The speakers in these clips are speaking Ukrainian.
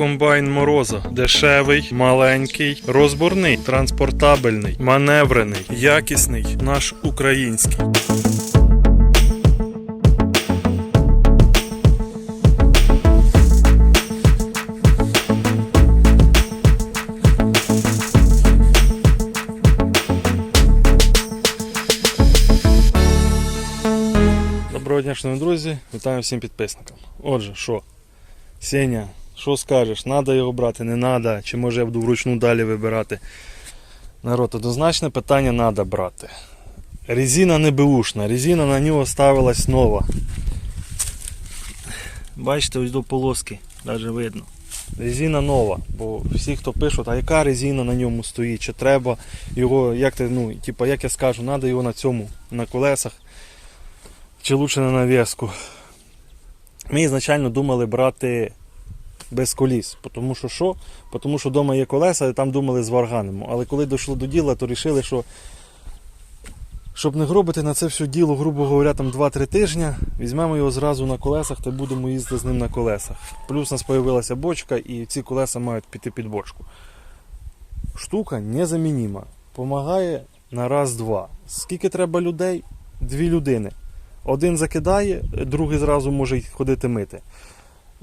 комбайн Мороза. Дешевий, маленький, розборний, транспортабельний, маневрений, якісний, наш український. Доброго дня, друзі, вітаю всім підписникам. Отже, що? Сеня, що скажеш? Надо його брати, не надо, чи може я буду вручну далі вибирати? Народ, однозначне питання треба брати. Резина не беушна, резина на нього ставилась нова. Бачите, ось до полоски, навіть видно. Резина нова, бо всі, хто пишуть, а яка резина на ньому стоїть, чи треба його, як ти, ну, типа, як я скажу, треба його на цьому, на колесах чи лучше на нав'язку. Ми ізначально думали брати без коліс. Тому що що? Тому що вдома є колеса, і там думали зварганимо. Але коли дійшло до діла, то вирішили, що щоб не гробити на це все діло, грубо говоря, там 2-3 тижні, візьмемо його зразу на колесах та будемо їздити з ним на колесах. Плюс у нас з'явилася бочка, і ці колеса мають піти під бочку. Штука незамініма. Помагає на раз-два. Скільки треба людей? Дві людини. Один закидає, другий зразу може ходити мити.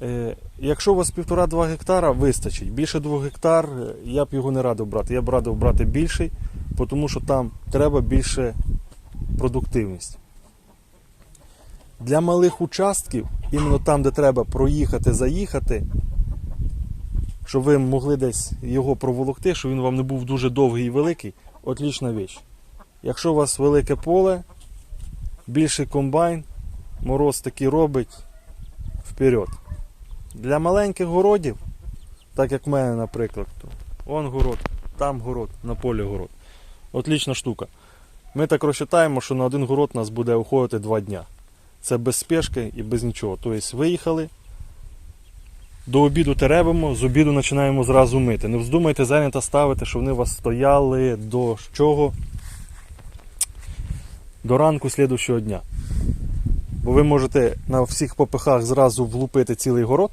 Е, якщо у вас 1,5-2 гектара, вистачить. Більше 2 гектар е, я б його не радив брати. Я б радив брати більший, тому що там треба більше продуктивність. Для малих участків, іменно там, де треба проїхати, заїхати, щоб ви могли десь його проволокти, щоб він вам не був дуже довгий і великий, отлічна віч. Якщо у вас велике поле, більший комбайн, мороз таки робить вперед. Для маленьких городів, так як в мене, наприклад, то он город, там город, на полі город. Отлічна штука. Ми так розчитаємо, що на один город нас буде уходити два дня. Це без спешки і без нічого. Тобто виїхали, до обіду теребимо, з обіду починаємо зразу мити. Не вздумайте зайнята ставити, що вони у вас стояли до чого? До ранку слідущого дня. Бо ви можете на всіх попихах зразу влупити цілий город,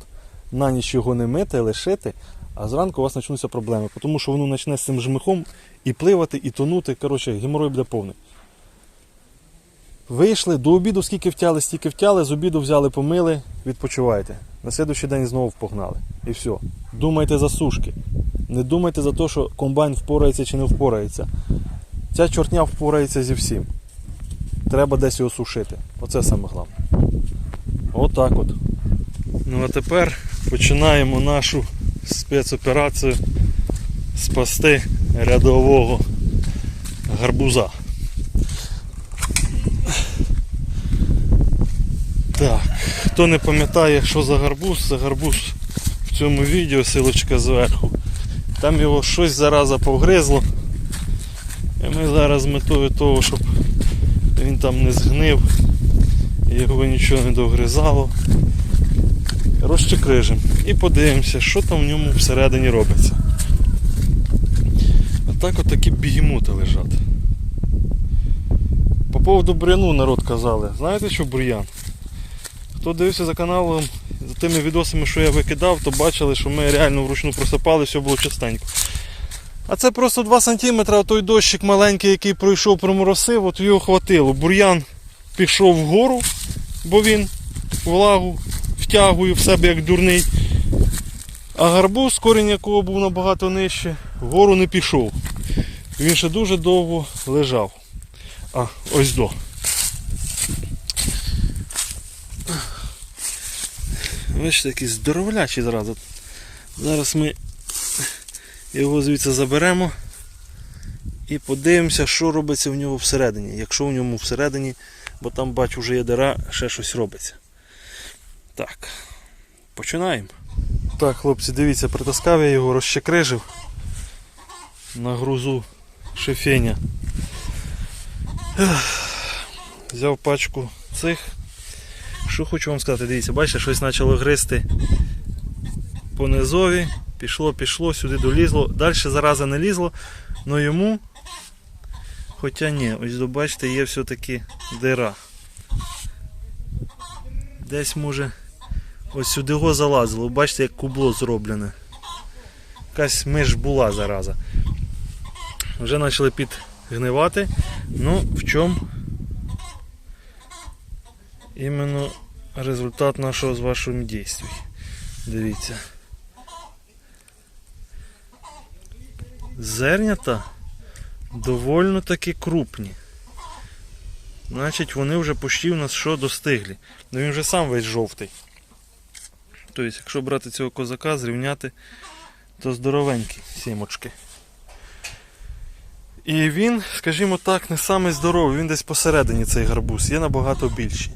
на ніч його не мити, лишити, а зранку у вас почнуться проблеми, тому що воно почне з цим жмихом і пливати, і тонути. Коротше, геморой буде повний. Вийшли до обіду, скільки втяли, стільки втяли, з обіду взяли, помили, відпочивайте. На слідуючий день знову погнали. І все. Думайте за сушки. Не думайте за те, що комбайн впорається чи не впорається. Ця чортня впорається зі всім. Треба десь його сушити. Оце саме головне. Отак от. Ну а тепер починаємо нашу спецоперацію спасти рядового гарбуза. Так, хто не пам'ятає, що за гарбуз, це гарбуз в цьому відео, силочка зверху. Там його щось зараза повгризло. І ми зараз метою того, щоб він там не згнив, його нічого не догризало. Розчекрижимо і подивимося, що там в ньому всередині робиться. Отак от такі бігемоти лежать. По поводу буряну народ казали. Знаєте що бур'ян? Хто дивився за каналом, за тими відосами, що я викидав, то бачили, що ми реально вручну просипали, все було чистенько. А це просто 2 см, той дощик маленький, який пройшов, проморосив, от його хватило. Бур'ян пішов вгору, бо він влагу втягує в себе як дурний. А гарбуз, корінь якого був набагато нижче, вгору не пішов. Він ще дуже довго лежав. А, ось до. Бачите, якийсь здоровлячий зразу. Зараз ми його звідси заберемо і подивимося, що робиться в нього всередині. Якщо в ньому всередині, бо там бачу вже є дира, ще щось робиться. Так, починаємо. Так, хлопці, дивіться, притаскав я його, розщекрижив на грузу шифеня. Взяв пачку цих. Що хочу вам сказати, дивіться, бачите, щось почало гризти по низові. Пішло, пішло, сюди долізло. Далі зараза не лізло, але йому. Хоча ні, ось бачите, є все-таки дира. Десь може ось сюди його залазило. Бачите, як кубло зроблене. Якась миш була зараза. Вже почали підгнивати. Ну, в чому іменно результат нашого з вашими дійствій. Дивіться. Зернята довольно таки крупні. Значить, вони вже почти у нас що достигли. Ну він вже сам весь жовтий. Тобто, якщо брати цього козака, зрівняти, то здоровенькі сімочки. І він, скажімо так, не самий здоровий, він десь посередині цей гарбуз, є набагато більші.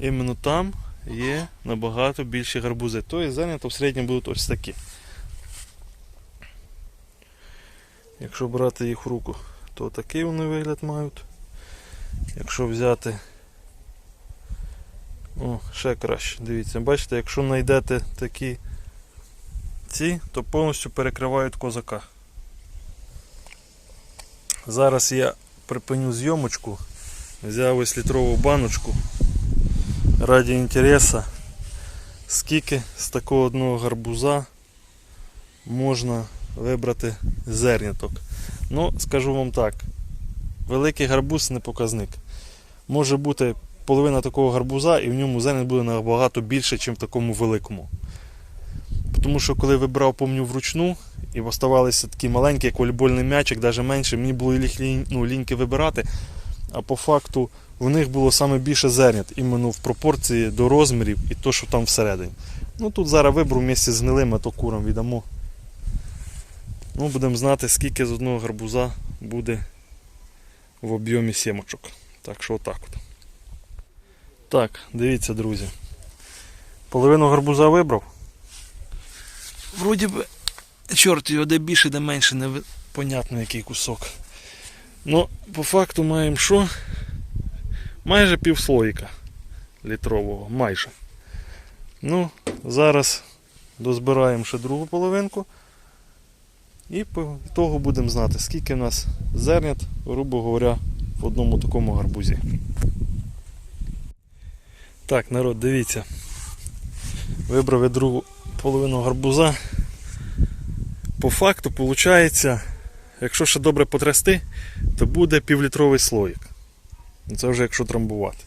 Іменно там є набагато більші гарбузи. То Тобто зернята в середньому будуть ось такі. Якщо брати їх в руку, то такий вони вигляд мають. Якщо взяти. О, ще краще. Дивіться, бачите, якщо знайдете такі ці, то повністю перекривають козака. Зараз я припиню зйомочку, взяв ось літрову баночку раді інтереса, скільки з такого одного гарбуза можна вибрати зерняток. Ну, скажу вам так, великий гарбуз не показник. Може бути половина такого гарбуза і в ньому зернят буде набагато більше, ніж в такому великому. Тому що коли вибрав, помню, вручну, і оставалися такі маленькі, як волейбольний м'ячик, навіть менше, мені було їх ну, ліньки вибирати. А по факту в них було саме більше зернят, іменно в пропорції до розмірів і то, що там всередині. Ну тут зараз виберу місці з гнилим, а то курам віддамо. Ну, будемо знати, скільки з одного гарбуза буде в об'ємі сімочок. Так що отак от. Так, дивіться, друзі. Половину гарбуза вибрав. Вроді би, чорт його де більше, де менше, не понятно який кусок. Ну, по факту маємо що? Майже півслоїка літрового, майже. Ну, зараз дозбираємо ще другу половинку. І по того будемо знати, скільки в нас зернят, грубо говоря, в одному такому гарбузі. Так, народ, дивіться. Вибрав я другу половину гарбуза. По факту, виходить, якщо ще добре потрясти, то буде півлітровий слоїк. Це вже якщо трамбувати.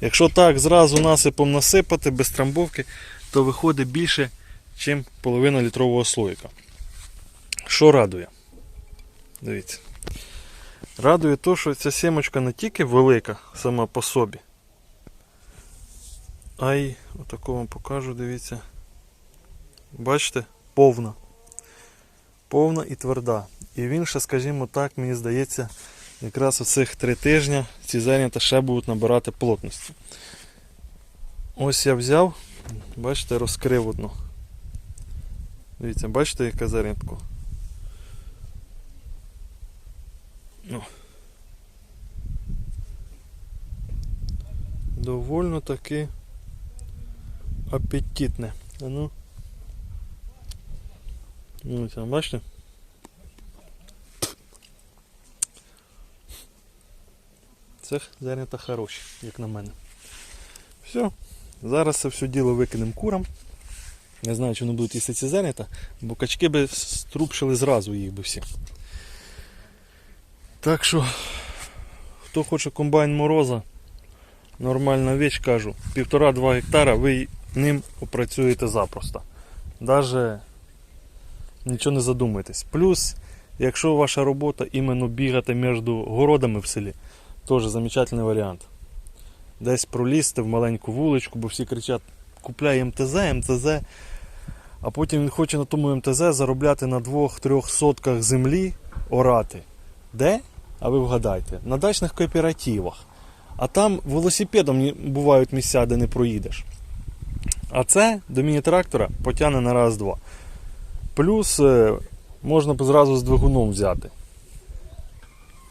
Якщо так зразу насипом насипати без трамбовки, то виходить більше, ніж половина літрового слоїка. Що радує? Дивіться. Радує то, що ця сімочка не тільки велика сама по собі, а й отако вам покажу, дивіться. Бачите, повна. Повна і тверда. І він ще, скажімо так, мені здається, якраз оцих три тижні ці зернята ще будуть набирати плотності. Ось я взяв, бачите, розкрив одну. Дивіться, бачите, яке зернятко? Ну. Довольно таки апетитне. А ну. Ну, там, бачите? Це зернята хороші, як на мене. Все. Зараз це все діло викинемо курам. Не знаю, чи вони будуть їсти ці зернята, бо качки би струпшили зразу їх би всі. Так що, хто хоче комбайн мороза, нормальна віч, кажу, півтора-два гектара ви ним опрацюєте запросто. Даже нічого не задумуйтесь. Плюс, якщо ваша робота іменно бігати між городами в селі, теж замечательний варіант. Десь пролізти в маленьку вуличку, бо всі кричать, купляй МТЗ, МТЗ. А потім він хоче на тому МТЗ заробляти на 2-3 сотках землі орати. Де? А ви вгадайте, на дачних кооперативах. А там велосипедом бувають місця, де не проїдеш. А це до міні-трактора потягне на раз-два. Плюс е, можна зразу з двигуном взяти.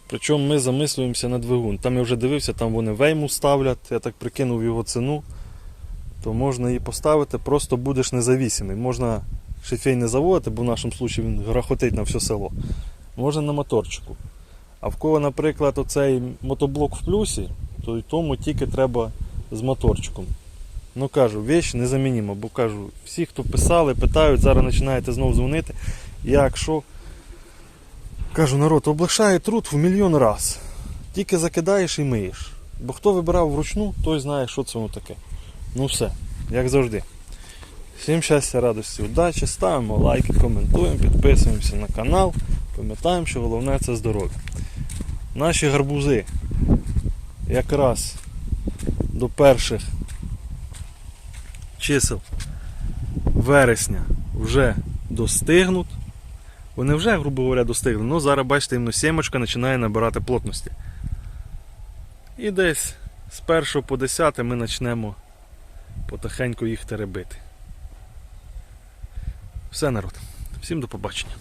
Причому ми замислюємося на двигун. Там я вже дивився, там вони вейму ставлять, я так прикинув його ціну, то можна її поставити, просто будеш независимий. Можна шифей не заводити, бо в нашому випадку він грохотить на все село. Можна на моторчику. А в кого, наприклад, оцей мотоблок в плюсі, то й тому тільки треба з моторчиком. Ну кажу, віч незамініма, бо кажу, всі, хто писали, питають, зараз починаєте знову дзвонити. Як що? Кажу, народ, облегшає труд в мільйон раз. Тільки закидаєш і миєш. Бо хто вибирав вручну, той знає, що це воно таке. Ну все, як завжди. Всім щастя, радості, удачі, ставимо лайки, коментуємо, підписуємося на канал. Пам'ятаємо, що головне це здоров'я. Наші гарбузи якраз до перших чисел вересня вже достигнуть. Вони вже, грубо говоря, достигли. Ну зараз бачите, іменно сімочка починає набирати плотності. І десь з 1 по 10 ми почнемо потихеньку їх теребити. Все, народ. Всім до побачення.